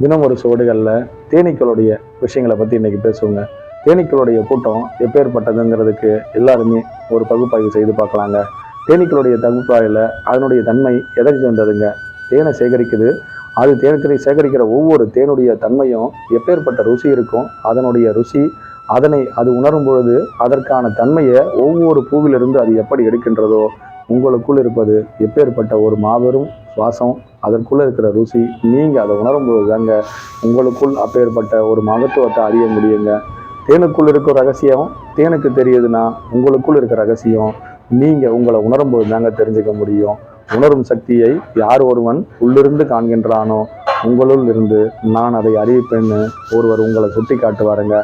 தினம் ஒரு சுவடுகளில் தேனீக்களுடைய விஷயங்களை பற்றி இன்னைக்கு பேசுவோங்க. தேனீக்களுடைய கூட்டம் எப்பேற்பட்டதுங்கிறதுக்கு எல்லாருமே ஒரு பகுப்பாய்வு செய்து பார்க்கலாங்க. தேனீக்களுடைய பகுப்பாய்வில் அதனுடைய தன்மை எதற்கு வந்ததுங்க தேனை சேகரிக்குது. அது தேனத்தை சேகரிக்கிற ஒவ்வொரு தேனுடைய தன்மையும் எப்பேற்பட்ட ருசி இருக்கும்? அதனுடைய ருசி அதனை அது உணரும் பொழுது அதற்கான தன்மையை ஒவ்வொரு பூவிலிருந்து அது எப்படி எடுக்கின்றதோ உங்களுக்குள் இருப்பது எப்பேற்பட்ட ஒரு மாபெரும் சுவாசம் அதற்குள்ளே இருக்கிற ருசி நீங்கள் அதை உணரும்போது தாங்க உங்களுக்குள் அப்பேற்பட்ட ஒரு மகத்துவத்தை அறிய முடியுங்க. தேனுக்குள் இருக்கிற ரகசியம் தேனுக்கு தெரியுதுன்னா உங்களுக்குள் இருக்கிற ரகசியம் நீங்கள் உங்களை உணரும்போது தாங்க தெரிஞ்சுக்க முடியும். உணரும் சக்தியை யார் ஒருவன் உள்ளிருந்து காண்கின்றானோ உங்களுள் இருந்து நான் அதை அறிவிப்பேன்னு ஒருவர் உங்களை சுட்டி காட்டுவாருங்க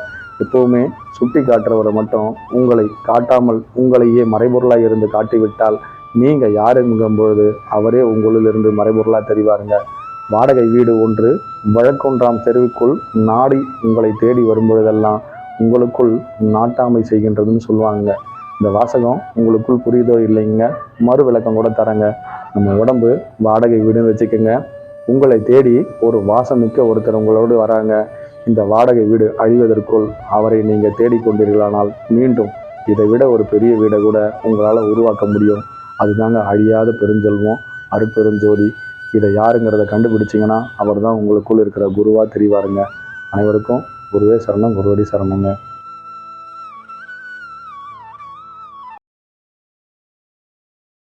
எப்போவுமே சுட்டி காட்டுறவரை மட்டும் உங்களை காட்டாமல் உங்களையே மறைபொருளாக இருந்து காட்டிவிட்டால் நீங்கள் யாருங்கும் பொழுது அவரே உங்களிலிருந்து மறைபொருளாக தெரிவாருங்க. வாடகை வீடு ஒன்று வழக்கொன்றாம் தெருவுக்குள் நாடி உங்களை தேடி வரும்பொழுதெல்லாம் உங்களுக்குள் நாட்டாமை செய்கின்றதுன்னு சொல்லுவாங்க. இந்த வாசகம் உங்களுக்குள் புரியுதோ இல்லைங்க மறு விளக்கம் கூட தரேங்க. நம்ம உடம்பு வாடகை வீடுன்னு வச்சுக்கோங்க. உங்களை தேடி ஒரு வாசமிக்க ஒருத்தர் உங்களோடு வராங்க. இந்த வாடகை வீடு அழிவதற்குள் அவரை நீங்கள் தேடிக்கொண்டீர்களானால் மீண்டும் இதை விட ஒரு பெரிய வீடை கூட உங்களால் உருவாக்க முடியும். அதுதாங்க அழியாத பெருஞ்செல்வம் அருட்பெருஞ்சோதி இதை யாருங்கிறத கண்டுபிடிச்சிங்கன்னா அவர் தான் உங்களுக்குள் இருக்கிற குருவாக தெரிவாருங்க. அனைவருக்கும் குருவே சரணம் குருவடி சரணங்க